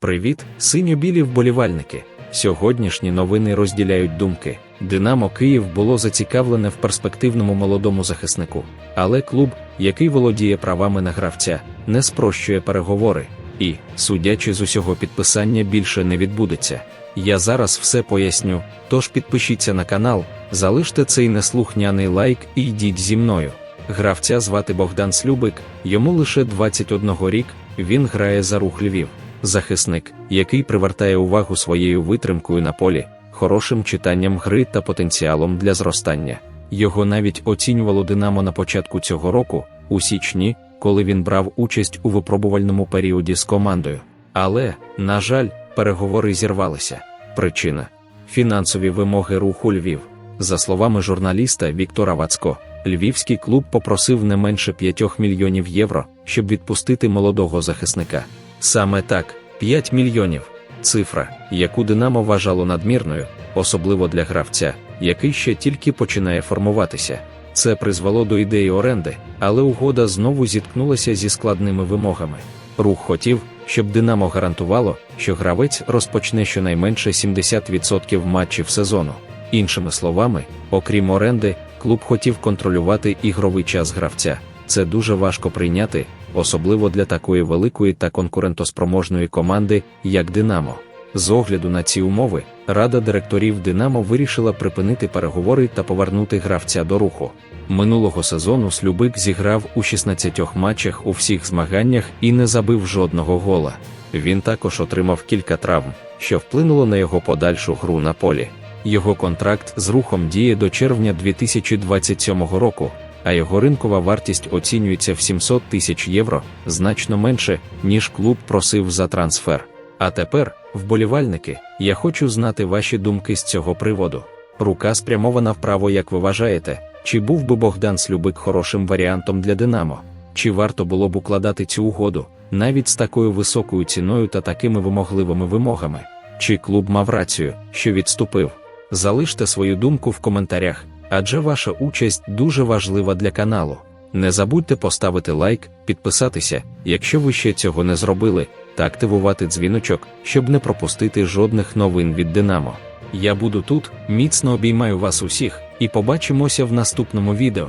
Привіт, синьо-білі вболівальники. Сьогоднішні новини розділяють думки. Динамо Київ було зацікавлене в перспективному молодому захиснику, але клуб, який володіє правами на гравця, не спрощує переговори. І, судячи з усього підписання, більше не відбудеться. Я зараз все поясню, тож підпишіться на канал, залиште цей неслухняний лайк і йдіть зі мною. Гравця звати Богдан Слюбик, йому лише 21 рік, він грає за рух Львів. Захисник, який привертає увагу своєю витримкою на полі, хорошим читанням гри та потенціалом для зростання. Його навіть оцінювало Динамо на початку цього року, у січні, коли він брав участь у випробувальному періоді з командою. Але, на жаль, переговори зірвалися. Причина фінансові вимоги руху Львів. За словами журналіста Віктора Вацько, львівський клуб попросив не менше 5 мільйонів євро, щоб відпустити молодого захисника. Саме так, 5 мільйонів цифра, яку Динамо вважало надмірною, особливо для гравця, який ще тільки починає формуватися. Це призвело до ідеї оренди, але угода знову зіткнулася зі складними вимогами. Рух хотів, щоб Динамо гарантувало, що гравець розпочне щонайменше 70% матчів сезону. Іншими словами, окрім оренди, клуб хотів контролювати ігровий час гравця. Це дуже важко прийняти, особливо для такої великої та конкурентоспроможної команди, як Динамо. З огляду на ці умови, рада директорів Динамо вирішила припинити переговори та повернути гравця до руху. Минулого сезону Слюбик зіграв у 16 матчах у всіх змаганнях і не забив жодного гола. Він також отримав кілька травм, що вплинуло на його подальшу гру на полі. Його контракт з рухом діє до червня 2027 року, а його ринкова вартість оцінюється в 700 тисяч євро, значно менше, ніж клуб просив за трансфер. А тепер, вболівальники, я хочу знати ваші думки з цього приводу. Рука спрямована вправо, як ви вважаєте, чи був би Богдан Слюбик хорошим варіантом для Динамо? Чи варто було б укладати цю угоду, навіть з такою високою ціною та такими вимогливими вимогами? Чи клуб мав рацію, що відступив? Залиште свою думку в коментарях, адже ваша участь дуже важлива для каналу. Не забудьте поставити лайк, підписатися, якщо ви ще цього не зробили, та активувати дзвіночок, щоб не пропустити жодних новин від Динамо. Я буду тут, міцно обіймаю вас усіх, і побачимося в наступному відео.